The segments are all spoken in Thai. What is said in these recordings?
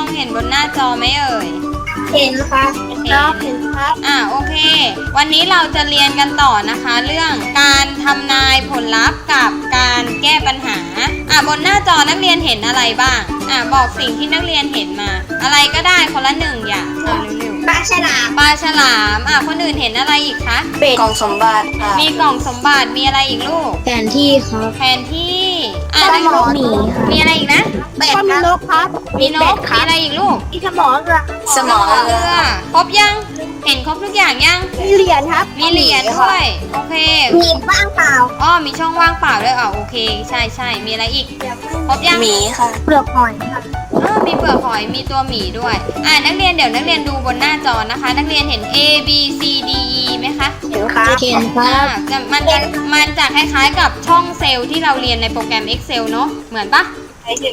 องเห็นบนหน้าจอไหมเอ่ย เห็นครับครับเห็นครับอะโอเค วันนี้เราจะเรียนกันต่อนะคะ เรื่องการทำนายผลลัพธ์กับการแก้ปัญหาอะบนหน้าจอนักเรียนเห็นอะไรบ้างอะบอกสิ่งที่นักเรียนเห็นมา อะไรก็ได้คนละหนึ่งอย่างอะเร็วปลาฉลามๆปลาฉลามอะคนอื่นเห็นอะไรอีกคะ เป็ดกล่องสมบัติค่ะมีกล่องสมบัติมีอะไรอีกลูก แผนที่ครับ แผนที่ อะปลาหมอหมีมีอะไรอีกนะ เป็ดมีนกครับมีนกมีอะไรอีกลูกมีสมองครับสมองเรือครบยัง เห็นครบทุกอย่างยัง มีเหรียญครับ มีเหรียญด้วย โอเค มีบ้างเปล่าอ๋อมีช่องว่างเปล่าด้วยอะโอเค ใช่ใช่มีอะไรอีก ครบยังหมีค่ะ เปลือกหอยครับเออมีเปลือกหอยมีตัวหมีด้วย อ่านักเรียนเดี๋ยวนักเรียนดูบนหน้าจอนะคะ นักเรียนเห็น A B C D E ไหมคะเห็นครับเห็นคอ่ารับจะมันจะมันจะคล้ายๆกับช่องเซลล์ที่เราเรียนในโปรแกรม Excel เนอะเหมือนปะ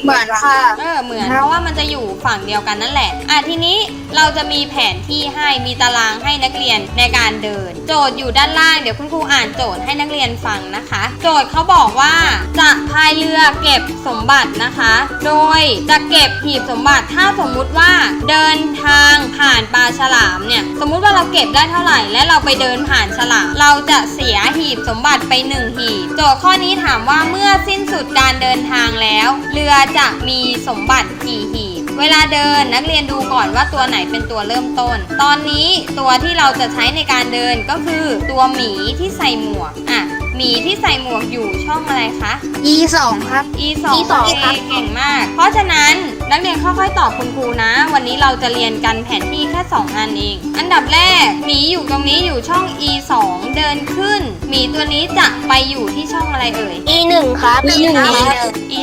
เหมือนค่ะ เออเหมือนเพราะว่ามันจะอยู่ฝั่งเดียวกันนั่นแหละ อะทีนี้เราจะมีแผนที่ให้มีตารางให้นักเรียนในการเดิน โจทย์อยู่ด้านล่างเดี๋ยวคุณครูอ่านโจทย์ให้นักเรียนฟังนะคะ โจทย์เขาบอกว่าจะพายเรือเก็บสมบัตินะคะ โดยจะเก็บหีบสมบัติถ้าสมมุติว่าเดินทางผ่านปลาฉลามเนี่ยสมมุติว่าเราเก็บได้เท่าไหร่ และเราไปเดินผ่านฉลามเราจะเสียหีบสมบัติไปหนึ่งหีบโจทย์ข้อนี้ถามว่าเมื่อสิ้นสุดการเดินทางแล้วเรือจะมีสมบัติกี่หีบ เวลาเดินนักเรียนดูก่อนว่าตัวไหนเป็นตัวเริ่มต้น ตอนนี้ตัวที่เราจะใช้ในการเดินก็คือตัวหมีที่ใส่หมวกอะหมีที่ใส่หมวกอยู่ช่องอะไรคะ E สองครับ E 2 E สองโอครัเคบเก่งมาก เพราะฉะนั้นนักเรียนค่อยๆตอบคุณครูนะ วันนี้เราจะเรียนกันแผนที่แค่2อันเอง อันดับแรกหมีอยู่ตรงนี้อยู่ช่อง E 2เดินขึ้นหมีตัวนี้จะไปอยู่ที่ช่องอะไรเอ่ย E หนึ่งครับ E หนึ่งมีครับหนึ่ง E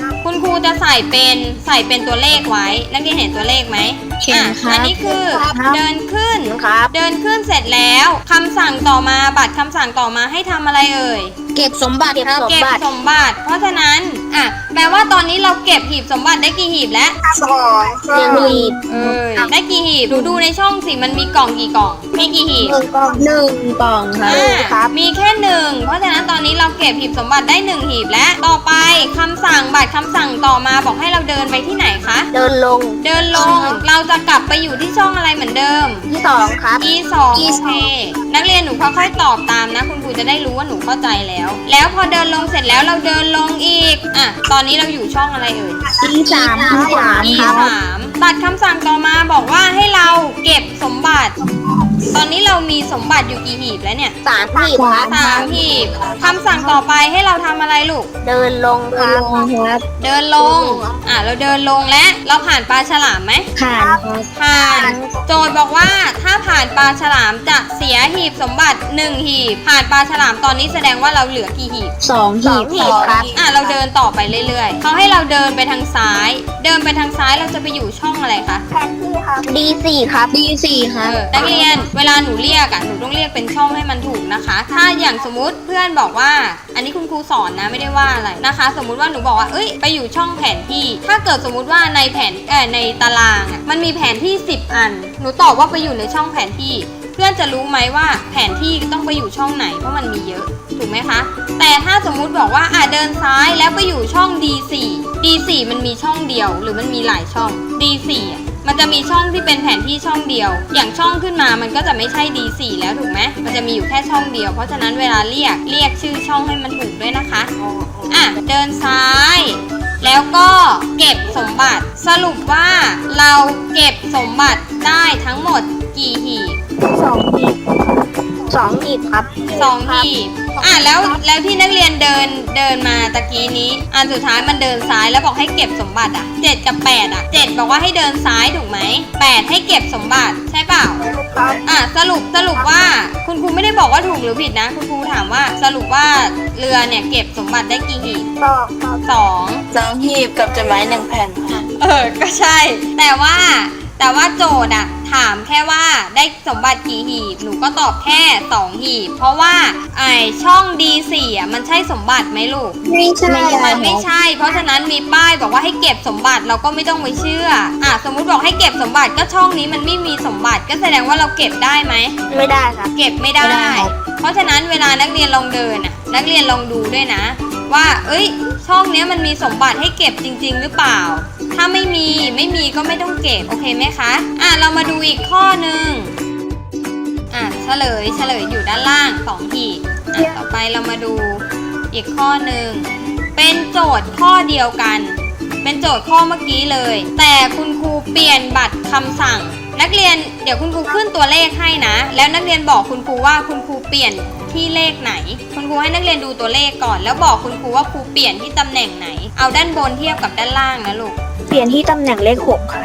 1 คุณครูจะใส่เป็นใส่เป็นตัวเลขไว้ นักเรียนเห็นตัวเลขไหมเห็นครับอะอันนี้คือครับเดินขึ้น ครับเดินขึ้นเสร็จแล้วคำสั่งต่อมาบัตรคำสั่งต่อมาให้ทำอะไรเอ่ย เก็บสมบัติครับเก็บสมบัติ เพราะฉะนั้น อะแปลว่าตอนนี้เราเก็บหีบสมบัติได้กี่หีบแล้วสองหนึ่งหีบเอ้ยได้กี่หีบดูดูในช่องสิมันมีกล่องกี่กล่องมีกี่หีบหนึ่งกล่องหนึ่งกล่องครับอ่าครับมีแค่หนึ่งเพราะฉะนั้นตอนนี้เราเก็บหีบสมบัติได้หนึ่งหีบแล้วต่อไปคำสั่งบัตรคำสั่งต่อมาบอกให้เราเดินไปที่ไหนคะ เดินลงเดินลงเราจะกลับไปอยู่ที่ช่องอะไรเหมือนเดิม ที่สองครับ E สอง E โอเค นักเรียนหนูค่อยๆตอบตามนะ คุณครูจะได้รู้ว่าหนูเข้าใจแล้ว แล้วพอเดินลงเสร็จแล้วเราเดินลงอีก อะตอนนี้เราอยู่ช่องอะไรเอ่ย E สามที่สาม E ครับ สามบัตรคำสั่งต่อมาบอกว่าให้เราเก็บสมบัติ ตอนนี้เรามีสมบัติอยู่กี่หีบแล้วเนี่ยสามหีบครับสามหีบคำสั่งต่อไปให้เราทำอะไรลูก เดินลงครับครับเดินลง อะเราเดินลงและเราผ่านปลาฉลามไหม ผ่านครับผ่าน โจทย์บอกว่าถ้าผ่านปลาฉลามจะเสียหีบสมบัติหนึ่งหีบ ผ่านปลาฉลามตอนนี้แสดงว่าเราเหลือกี่หีบ สองหีบครับ อะเราเดินต่อไปเรื่อยๆเขาให้เราเดินไปทางซ้าย เดินไปทางซ้ายเราจะไปอยู่ช่องอะไรคะแผนที่ครับ D สี่ครับ D สี่คเอรับอนักเรียนเวลาหนูเรียกอะหนูต้องเรียกเป็นช่องให้มันถูกนะคะ ถ้าอย่างสมมติเพื่อนบอกว่า อันนี้คุณครูสอนนะไม่ได้ว่าอะไรนะคะ สมมุติว่าหนูบอกว่าเอ้ยไปอยู่ช่องแผนที่ ถ้าเกิดสมมุติว่าในแผนเออในตารางอะมันมีแผนที่ 10 อัน หนูตอบว่าไปอยู่ในช่องแผนที่ เพื่อนจะรู้ไหมว่าแผนที่ต้องไปอยู่ช่องไหนเพราะมันมีเยอะถูกไหมคะ แต่ถ้าสมมุติบอกว่าอะเดินซ้ายแล้วไปอยู่ช่อง D4 D4 มันมีช่องเดียว หรือมันมีหลายช่อง D4 อะ มันจะมีช่องที่เป็นแผนที่ช่องเดียว อย่างช่องขึ้นมามันก็จะไม่ใช่ D4 แล้วถูกไหมมันจะมีอยู่แค่ช่องเดียว เพราะฉะนั้นเวลาเรียกเรียกชื่อช่องให้มันถูกด้วยนะคะอะเดินซ้าย แล้วก็เก็บสมบัติ สรุปว่าเราเก็บสมบัติได้ทั้งหมดกี่หีบสองหีบ สองหีบครับสองหีบอะแล้วแล้วที่นักเรียนเดินเดินมาตะกี้นี้ อันสุดท้ายมันเดินซ้ายแล้วบอกให้เก็บสมบัติอะเจ็ดกับแปดอะเจ็ดบอกว่าให้เดินซ้ายถูกไหมแปดให้เก็บสมบัติใช่เปล่าครับอะสรุปสรุปว่าคุณครูไม่ได้บอกว่าถูกหรือผิดนะ คุณครูถามว่าสรุปว่าเรือเนี่ยเก็บสมบัติได้กี่หีบตอบครับสองสองหีบกับจดหมายหนึ่งแผ่นค่ะเออก็ใช่ แต่ว่าแต่ว่าโจทย์อะ ถามแค่ว่าได้สมบัติกี่หีบ หนูก็ตอบแค่2หีบ เพราะว่าไอช่อง D4 อะมันใช่สมบัติไหมลูก ไม่ใช่มันไม่ใช่ เพราะฉะนั้นมีป้ายบอกว่าให้เก็บสมบัติเราก็ไม่ต้องไปเชื่อ อะสมมุติบอกให้เก็บสมบัติก็ช่องนี้มันไม่มีสมบัติก็แสดงว่าเราเก็บได้ไหม ไม่ได้ครับเก็บไม่ได้ไม่ได้ครับเพราะฉะนั้นเวลานักเรียนลองเดินน่ะ นักเรียนลองดูด้วยนะ ว่า เอ้ย ช่องเนี้ยมันมีสมบัติให้เก็บจริง ๆ หรือเปล่า ถ้าไม่มีไม่มีก็ไม่ต้องเก็บ โอเคไหมคะ อะ เรามาดูอีกข้อหนึ่งอะเฉลยเฉลยอยู่ด้านล่างสองขีดอะต่อไปเรามาดูอีกข้อหนึ่งเป็นโจทย์ข้อเดียวกัน เป็นโจทย์ข้อเมื่อกี้เลย แต่คุณครูเปลี่ยนบัตรคำสั่ง นักเรียนเดี๋ยวคุณครูขึ้นตัวเลขให้นะ แล้วนักเรียนบอกคุณครูว่าคุณครูเปลี่ยน ที่เลขไหน คุณครูให้นักเรียนดูตัวเลขก่อน แล้วบอกคุณครูว่าครูเปลี่ยนที่ตำแหน่งไหน เอาด้านบนเทียบกับด้านล่างนะลูก เปลี่ยนที่ตำแหน่งเลขหกค่ะ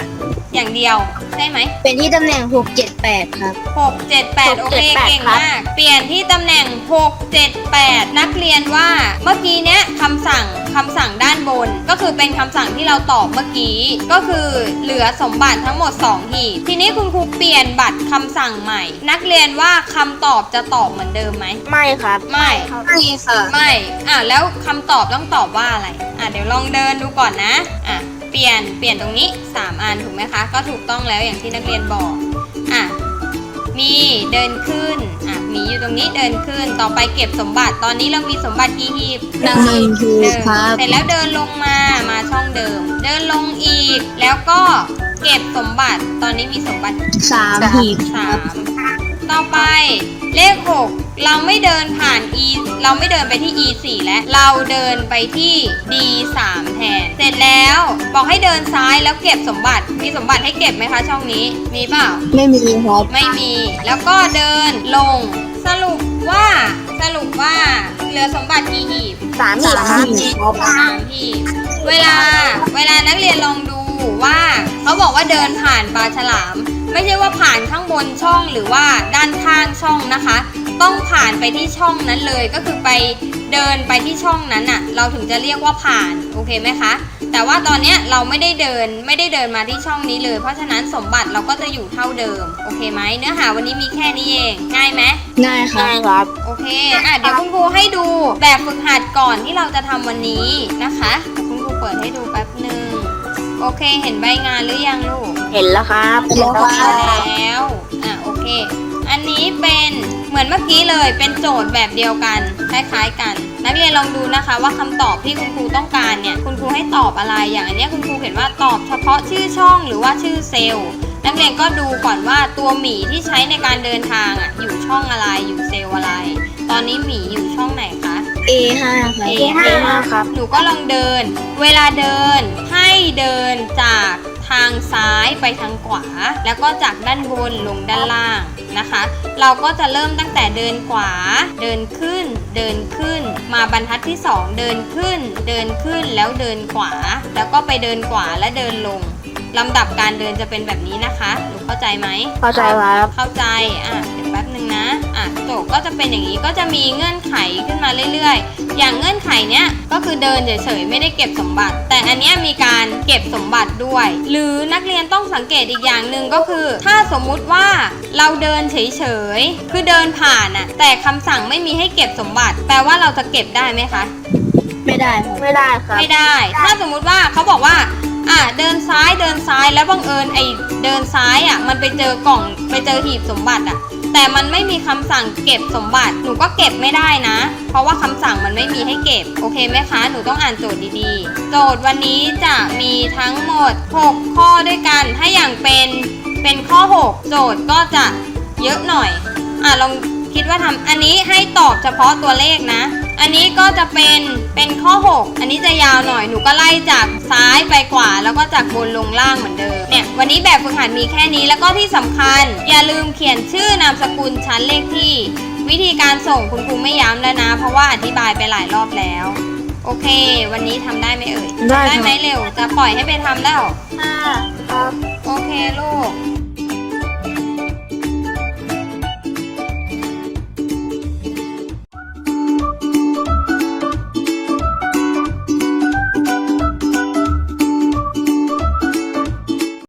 อย่างเดียว ใช่ไหมเป็นที่ตำแหน่งหกเจ็ดแปดครับ หกเจ็ดแปดหโอกเคเจ็ดแปดเก่งครับ มาก เปลี่ยนที่ตำแหน่งหกเจ็ดแปดนักเรียนว่าเมื่อกี้เนี้ยคำสั่งคำสั่งด้านบน ก็คือเป็นคำสั่งที่เราตอบเมื่อกี้ ก็คือเหลือสมบัติทั้งหมด2หีบทีนี้คุณครูเปลี่ยนบัตรคำสั่งใหม่ นักเรียนว่าคำตอบจะตอบเหมือนเดิมไหมไม่ครับ ไม่ไม่ค่ะ ไม่ อะ แล้วคำตอบต้องตอบว่าอะไร อะ เดี๋ยวลองเดินดูก่อนนะ อะ เปลี่ยนเปลี่ยนตรงนี้ 3 อันถูกไหมคะ ก็ถูกต้องแล้วอย่างที่นักเรียนบอกอะมีเดินขึ้นอะหมีอยู่ตรงนี้เดินขึ้นต่อไปเก็บสมบัติตอนนี้เรามีสมบัติกี่หีบหนึ่งหีบหนึ่งครับเสร็จแล้วเดินลงมามาช่องเดิม เดินลงอีกแล้วก็เก็บสมบัติตอนนี้มีสมบัติสามหีบสามต่อไปเลข 6 เราไม่เดินผ่าน e เราไม่เดินไปที่ e 4แล้วเราเดินไปที่ d 3 บอกให้เดินซ้ายแล้วเก็บสมบัติ มีสมบัติให้เก็บไหมคะช่องนี้ มีเปล่า ไม่มีครับ ไม่มี แล้วก็เดินลง สรุปว่า สรุปว่าเหลือสมบัติกี่หีบสามหีบครับ สามหีบเวลา เวลานักเรียนลองดูว่าเขาบอกว่าเดินผ่านปลาฉลาม ไม่ใช่ว่าผ่านข้างบนช่องหรือว่าด้านข้างช่องนะคะ ต้องผ่านไปที่ช่องนั้นเลยก็คือไป เดินไปที่ช่องนั้นอะ่ะ เราถึงจะเรียกว่าผ่านโอเคไหมคะ แต่ว่าตอนเนี้ยเราไม่ได้เดินไม่ได้เดินมาที่ช่องนี้เลย เพราะฉะนั้นสมบัติเราก็จะอยู่เท่าเดิมโอเคไหมเนื้อหาวันนี้มีแค่นี้เองง่ายไหมง่ายครับ โอเคอะเดี๋ยวคุณครูให้ดูแบบฝึกหัดก่อนที่เราจะทำวันนี้นะคะเดี๋ยวคุณครูเปิดให้ดูแป๊บหนึ่งโอเค เห็นใบงานหรือยังลูก เห็นแล้วครับ เห็นแล้วอะโอเค อันนี้เป็นเหมือนเมื่อกี้เลยเป็นโจทย์แบบเดียวกันคล้ายๆกัน นักเรียนลองดูนะคะว่าคำตอบที่คุณครูต้องการเนี่ยคุณครูให้ตอบอะไรอย่างอันเนี้ยคุณครูเห็นว่าตอบเฉพาะชื่อช่องหรือว่าชื่อเซลล์นักเรียนก็ดูก่อนว่าตัวหมีที่ใช้ในการเดินทางอะอยู่ช่องอะไรอยู่เซลล์อะไร ตอนนี้หมีอยู่ช่องไหนคะ A5 ครับ A5 ครับหนูก็ลองเดิน เวลาเดินให้เดินจาก ทางซ้ายไปทางขวา แล้วก็จากด้านบนลงด้านล่างนะคะ เราก็จะเริ่มตั้งแต่เดินขวา เดินขึ้น เดินขึ้น มาบรรทัดที่ 2 เดินขึ้น เดินขึ้นแล้วเดินขวา แล้วก็ไปเดินขวาและเดินลง ลำดับการเดินจะเป็นแบบนี้นะคะหนูเข้าใจไหมเข้าใจครับเข้าใจอะเดี๋ยวแป๊บหนึ่งนะอะโจทย์ก็จะเป็นอย่างนี้ก็จะมีเงื่อนไขขึ้นมาเรื่อยๆ อย่างเงื่อนไขเนี้ยก็คือเดินเฉยๆไม่ได้เก็บสมบัติ แต่อันเนี้ยมีการเก็บสมบัติด้วย หรือนักเรียนต้องสังเกตอีกอย่างหนึ่งก็คือ ถ้าสมมุติว่าเราเดินเฉยๆคือเดินผ่านอะแต่คำสั่งไม่มีให้เก็บสมบัติ แปลว่าเราจะเก็บได้ไหมคะ ไม่ได้ไม่ได้ครับไม่ได้ ถ้าสมมุติว่าเขาบอกว่า อะเดินซ้ายเดินซ้ายแล้วบังเอิญไอเดินซ้ายอะมันไปเจอกล่องไปเจอหีบสมบัติอะ แต่มันไม่มีคำสั่งเก็บสมบัติหนูก็เก็บไม่ได้นะ เพราะว่าคำสั่งมันไม่มีให้เก็บโอเคไหมคะหนูต้องอ่านโจทย์ดีๆ โจทย์วันนี้จะมีทั้งหมด 6 ข้อด้วยกัน ถ้าอย่างเป็นเป็นข้อ 6 โจทย์ก็จะเยอะหน่อยอะลองคิดว่าทำอันนี้ให้ตอบเฉพาะตัวเลขนะ อันนี้ก็จะเป็นเป็นข้อ 6 อันนี้จะยาวหน่อยหนูก็ไล่จากซ้ายไปขวาแล้วก็จากบนลงล่างเหมือนเดิมเนี่ยวันนี้แบบฝึกหัดมีแค่นี้แล้วก็ที่สำคัญ อย่าลืมเขียนชื่อนามสกุลชั้นเลขที่ วิธีการส่งคุณครูไม่ย้ำแล้วนะ เพราะว่าอธิบายไปหลายรอบแล้ว โอเค วันนี้ทำได้ไหมเอ่ยได้ทำได้ครับไหมเร็วจะปล่อยให้ไปทำแล้วครับโอเคลูก